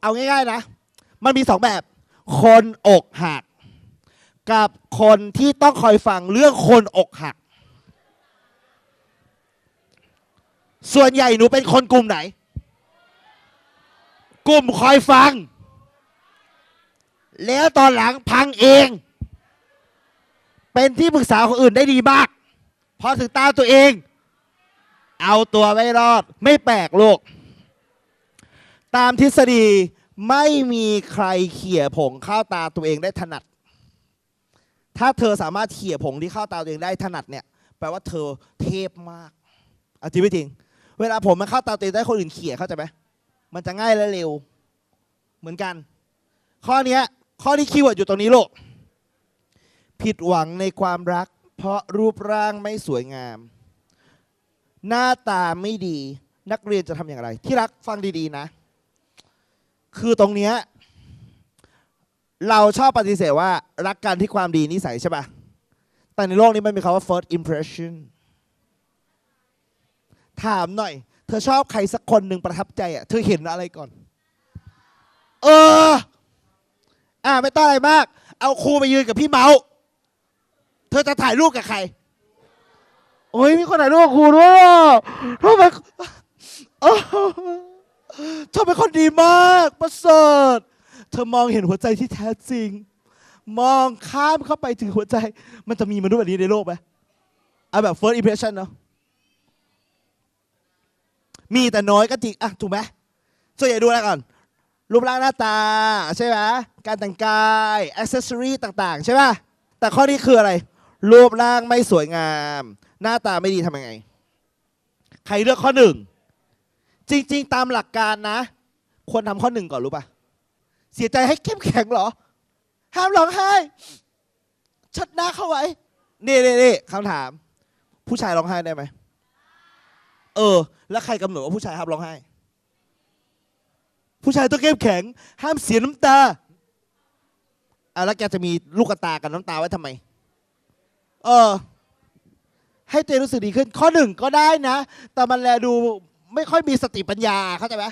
เอาง่าย ๆนะ มันมีสองแบบ คนอกหัก กับคนที่ต้องคอยฟังเรื่องคนอกหัก ส่วนใหญ่หนูเป็นคนกลุ่มไหน กลุ่มคอยฟัง แล้วตอนหลังพังเอง เป็นที่ปรึกษาคนอื่นได้ดีมาก พอถึงตาตัวเอง เอาตัวไม่รอด ไม่แปลกโลก ตามทฤษฎีไม่มีใครเขี่ยผงเข้าตาตัวเองได้ถนัด ถ้าเธอสามารถเขี่ยผงที่เข้าตาตัวเองได้ถนัดเนี่ยแปลว่าเธอเทพมากอจริงไม่จริง เวลาผมมันเข้าตาตัวเองได้คนอื่นเขี่ยเข้าใจไหมมันจะง่ายและเร็ว เหมือนกัน ข้อนี้ข้อที่คีย์เวิร์ดอยู่ตรงนี้ลูกผิดหวังในความรัก เพราะรูปร่างไม่สวยงาม หน้าตาไม่ดีนักเรียนจะทำอย่างไร ที่รักฟังดีๆนะ คือตรงเนี้ยเราชอบปฏิเสธว่ารักกันที่ความดีนิสัยใช่ปะแต่ในโลกนี้มันมีคำว่า first impression ถามหน่อย เธอชอบใครสักคนหนึ่งประทับใจอะ เธอเห็นอะไรก่อน เออ อ่าไม่ต้องอะไรมาก เอาครูไปยืนกับพี่เมา เธอจะถ่ายรูปกับใคร โอ้ยมีคนถ่ายรูปกับครูด้วยทำไม เธอเป็นคนดีมากประเสริฐ เธอมองเห็นหัวใจที่แท้จริง มองข้ามเข้าไปถึงหัวใจ มันจะมีมนุษย์แบบนี้ในโลกไหมเอาแบบ first impression เนาะมีแต่น้อยก็จริงอะถูกไหมส่วนใหญ่ดูอะไรก่อน รูปร่างหน้าตา ใช่ไหมการแต่งกายอ c เซสซอรีต่าง ๆ ใช่ป่ะแต่ข้อนี้คืออะไร รูปร่างไม่สวยงาม หน้าตาไม่ดีทำยังไง ใครเลือกข้อหนึ่ง จริง ๆ ตามหลักการนะ ควรทำข้อหนึ่งก่อนรู้ป่ะเสียใจให้เข้มแข็งเหรอ ห้ามร้องไห้ชัดหน้าเข้าไว้นี่นี่นี่คำถาม ผู้ชายร้องไห้ได้ไหมเออ แล้วใครกำหนดว่าผู้ชายห้ามร้องไห้ ผู้ชายต้องเข้มแข็ง ห้ามเสียน้ำตาเอะแล้วแกจะมีลูกตากับน้ำตาไว้ทำไม เออ ให้เองรู้สึกดีขึ้น ข้อหนึ่งก็ได้นะ แต่มันแลดู ไม่ค่อยมีสติปัญญาเข้าใจไหม